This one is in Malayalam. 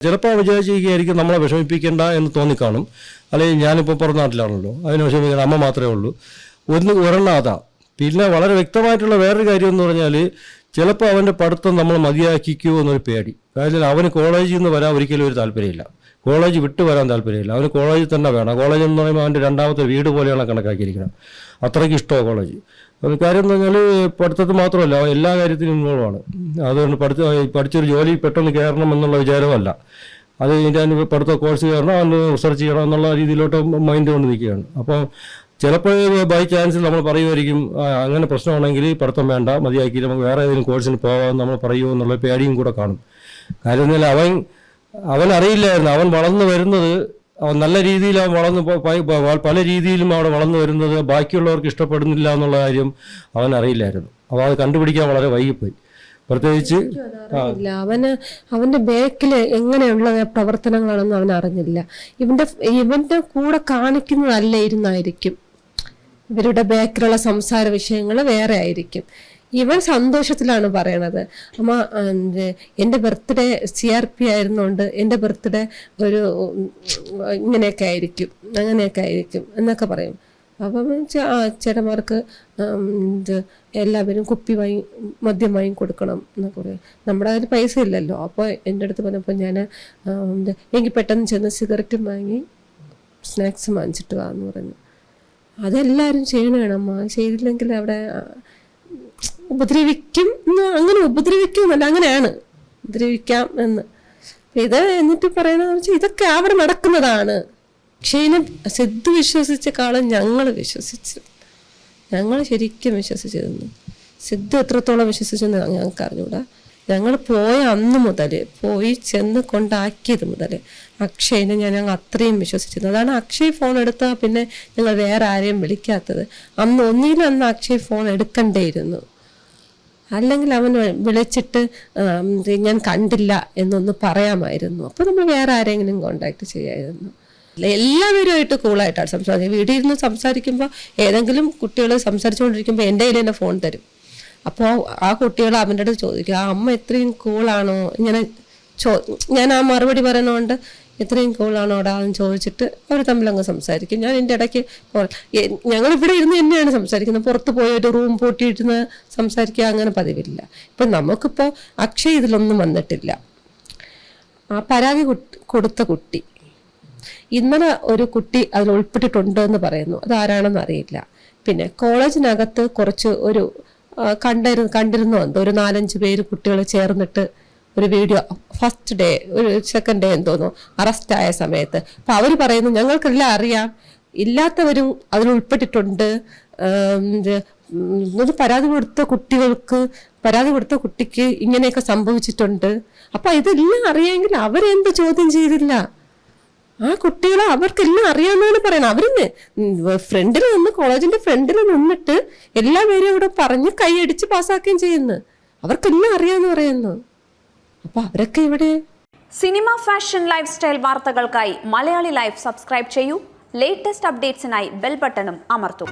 ചിലപ്പോൾ വിചാരിച്ചിരിക്കുകയായിരിക്കും നമ്മളെ വിഷമിപ്പിക്കേണ്ട എന്ന് തോന്നിക്കാണും. അല്ലെങ്കിൽ ഞാനിപ്പോൾ പുറം നാട്ടിലാണല്ലോ അതിന് വിഷമിക്കുന്ന അമ്മ മാത്രമേ ഉള്ളൂ. ഒന്ന് ഒരെണ്ണം പിന്നെ വളരെ വ്യക്തമായിട്ടുള്ള വേറൊരു കാര്യം എന്ന് പറഞ്ഞാൽ ചിലപ്പോൾ അവന്റെ പഠിത്തം നമ്മൾ മതിയാക്കിക്കോ എന്നൊരു പേടി. കാരണം അവന് കോളേജിൽ നിന്ന് വരാൻ ഒരിക്കലും ഒരു താല്പര്യമില്ല. കോളേജ് വിട്ടു വരാൻ താല്പര്യമില്ല. അവന് കോളേജിൽ തന്നെ വേണം. കോളേജ് എന്ന് പറയുമ്പോൾ അവന്റെ രണ്ടാമത്തെ വീട് പോലെയാണ് കണക്കാക്കിയിരിക്കുന്നത്. അത്രയ്ക്ക് ഇഷ്ടമാണ് കോളേജ്. കാര്യം എന്ന് പറഞ്ഞാൽ പഠിത്തത്തിൽ മാത്രമല്ല എല്ലാ കാര്യത്തിലും ഇൻവോൾവ് ആണ്. അതുകൊണ്ട് പഠിത്ത പഠിച്ചൊരു ജോലി പെട്ടെന്ന് കയറണം എന്നുള്ള വിചാരമല്ല. അത് ഞാൻ പഠിത്ത കോഴ്സ് കയറണം അന്ന് റിസർച്ച് ചെയ്യണം എന്നുള്ള രീതിയിലോട്ട് മൈൻഡ് കൊണ്ട് നിൽക്കുകയാണ്. അപ്പോൾ ചിലപ്പോൾ ബൈ ചാൻസ് നമ്മൾ പറയുമായിരിക്കും "ആ, അങ്ങനെ പ്രശ്നമാണെങ്കിൽ പഠിത്തം വേണ്ട മതിയാക്കി നമുക്ക് വേറെ ഏതെങ്കിലും കോഴ്സിന് പോകാമെന്ന് നമ്മൾ പറയുമോ എന്നുള്ള പേടിയും കൂടെ കാണും. കാര്യം അവൻ അവൻ അറിയില്ലായിരുന്നു. അവൻ വളർന്നു വരുന്നത് നല്ല രീതിയിൽ അവൻ വളർന്നു പല രീതിയിലും അവിടെ വളർന്നു വരുന്നത് ബാക്കിയുള്ളവർക്ക് ഇഷ്ടപ്പെടുന്നില്ല എന്നുള്ള കാര്യം അവൻ അറിയില്ലായിരുന്നു. അപ്പോൾ അത് കണ്ടുപിടിക്കാൻ വളരെ വൈകിപ്പോയി. പ്രത്യേകിച്ച് അവന് അവന്റെ ബാക്കിൽ എങ്ങനെയുള്ള പ്രവർത്തനങ്ങളാണെന്ന് അവൻ അറിഞ്ഞില്ല. ഇവന്റെ ഇവന്റെ കൂടെ കാണിക്കുന്നതല്ല ഇരുന്നായിരിക്കും. ഇവരുടെ ബാക്കിലുള്ള സംസാര വിഷയങ്ങൾ വേറെ ആയിരിക്കും. ഇവൻ സന്തോഷത്തിലാണ് പറയണത്. അമ്മ എന്റെ ബർത്ത്ഡേ സി ആർ പി ആയിരുന്നുകൊണ്ട് എന്റെ ബർത്ത്ഡേ ഒരു ഇങ്ങനെയൊക്കെ ആയിരിക്കും അങ്ങനെയൊക്കെ ആയിരിക്കും എന്നൊക്കെ പറയും. അപ്പം ആ ചേട്ടന്മാർക്ക് ഇത് എല്ലാവരും കുപ്പി വാങ്ങി മദ്യം വാങ്ങി കൊടുക്കണം എന്നൊക്കെ പറയും. നമ്മുടെ കയ്യിൽ പൈസ ഇല്ലല്ലോ. അപ്പോൾ എന്റെ അടുത്ത് പറഞ്ഞപ്പോൾ ഞാൻ എനിക്ക് പെട്ടെന്ന് ചെന്ന് സിഗരറ്റും വാങ്ങി സ്നാക്സും വാങ്ങിച്ചിട്ട് വാ എന്ന് പറഞ്ഞു. അതെല്ലാവരും ചെയ്യണമാണ് അമ്മ. ചെയ്തില്ലെങ്കിൽ അവിടെ ഉപദ്രവിക്കും എന്ന് അങ്ങനെ ഉപദ്രവിക്കും എന്നല്ല അങ്ങനെയാണ്. ഉപദ്രവിക്കാം എന്ന്. ഇത് എന്നിട്ട് പറയണതെന്ന് വെച്ചാൽ ഇതൊക്കെ അവിടെ നടക്കുന്നതാണ്. ക്ഷീനെ സിദ്ധു വിശ്വസിച്ച കാലം ഞങ്ങൾ വിശ്വസിച്ചു ഞങ്ങൾ ശരിക്കും വിശ്വസിച്ചിരുന്നു. സിദ്ധു എത്രത്തോളം വിശ്വസിച്ചെന്ന് ഞങ്ങൾക്ക് അറിഞ്ഞൂടാ ഞങ്ങൾ പോയ അന്ന് മുതൽ പോയി ചെന്ന് കൊണ്ടാക്കിയത് മുതൽ അക്ഷയനെ ഞാൻ ഞങ്ങൾ അത്രയും വിശ്വസിച്ചിരുന്നു. അതാണ് അക്ഷയ് ഫോൺ എടുത്താൽ പിന്നെ ഞങ്ങൾ വേറെ ആരെയും വിളിക്കാത്തത്. അന്ന് ഒന്നിലും അന്ന് അക്ഷയ് ഫോൺ എടുക്കണ്ടേയിരുന്നു. അല്ലെങ്കിൽ അവൻ വിളിച്ചിട്ട് ഞാൻ കണ്ടില്ല എന്നൊന്ന് പറയാമായിരുന്നു. അപ്പോൾ നമ്മൾ വേറെ ആരെങ്കിലും കോണ്ടാക്ട് ചെയ്യായിരുന്നു. എല്ലാവരുമായിട്ട് കൂളായിട്ടാണ് സംസാരിക്കുന്നത് വീട്ടിൽ ഇരുന്ന് സംസാരിക്കുമ്പോൾ ഏതെങ്കിലും കുട്ടികൾ സംസാരിച്ചുകൊണ്ടിരിക്കുമ്പോൾ എന്റെ കയ്യിൽ തന്നെ ഫോൺ തരും. അപ്പോൾ ആ കുട്ടികൾ അവന്റെ അടുത്ത് ചോദിക്കും ആ അമ്മ ഇത്രയും കൂളാണോ ഇങ്ങനെ ചോ ഞാൻ ആ മറുപടി പറയുന്നതുകൊണ്ട് ഇത്രയും കൂളാണോടാ എന്ന് ചോദിച്ചിട്ട് അവർ തമ്മിൽ അങ്ങ് സംസാരിക്കും. ഞാൻ എന്റെ ഇടയ്ക്ക് ഞങ്ങൾ ഇവിടെ ഇരുന്ന് തന്നെയാണ് സംസാരിക്കുന്നത്. പുറത്ത് പോയി ഒരു റൂം പൂട്ടിയിരുന്ന് സംസാരിക്കുക അങ്ങനെ പതിവില്ല. ഇപ്പം നമുക്കിപ്പോൾ അക്ഷയ ഇതിലൊന്നും വന്നിട്ടില്ല. ആ പരാതി കൊടുത്ത കുട്ടി ഇന്നലെ ഒരു കുട്ടി അതിൽ ഉൾപ്പെട്ടിട്ടുണ്ട് എന്ന് പറയുന്നു. അത് ആരാണെന്ന് അറിയില്ല. പിന്നെ കോളേജിനകത്ത് കുറച്ച് ഒരു കണ്ടിരുന്നു കണ്ടിരുന്നു എന്തോ? ഒരു നാലഞ്ച് പേര് കുട്ടികൾ ചേർന്നിട്ട് ഒരു വീഡിയോ ഫസ്റ്റ് ഡേ ഒരു സെക്കൻഡ് ഡേ എന്ന് തോന്നുന്നു. അറസ്റ്റായ സമയത്ത്. അപ്പൊ അവർ പറയുന്നു ഞങ്ങൾക്കെല്ലാം അറിയാം. ഇല്ലാത്തവരും അതിൽ ഉൾപ്പെട്ടിട്ടുണ്ട്. ഉം, പരാതി കൊടുത്ത കുട്ടികൾക്ക് പരാതി കൊടുത്ത കുട്ടിക്ക് ഇങ്ങനെയൊക്കെ സംഭവിച്ചിട്ടുണ്ട്. അപ്പൊ ഇതെല്ലാം അറിയാമെങ്കിൽ അവരെന്ത് ചോദ്യം ചെയ്തില്ല? ആ കുട്ടികളെ അവർക്കെല്ലാം അറിയാമെന്നാണ് പറയുന്നത്. അവരിന്ന് ഫ്രണ്ടിൽ നിന്ന് കോളേജിന്റെ ഫ്രണ്ടിൽ നിന്നിട്ട് എല്ലാ പേരും ഇവിടെ പറഞ്ഞ് കൈയടിച്ച് പാസ്സാക്കുകയും ചെയ്യുന്നു. അവർക്കെല്ലാം അറിയാമെന്ന് പറയുന്നു. അപ്പൊ അവരൊക്കെ ഇവിടെ സിനിമ ഫാഷൻ ലൈഫ് സ്റ്റൈൽ വാർത്തകൾക്കായി മലയാളി ലൈഫ് സബ്സ്ക്രൈബ് ചെയ്യൂ. ലേറ്റസ്റ്റ് അപ്ഡേറ്റ്സിനായി ബെൽ ബട്ടണും അമർത്തും.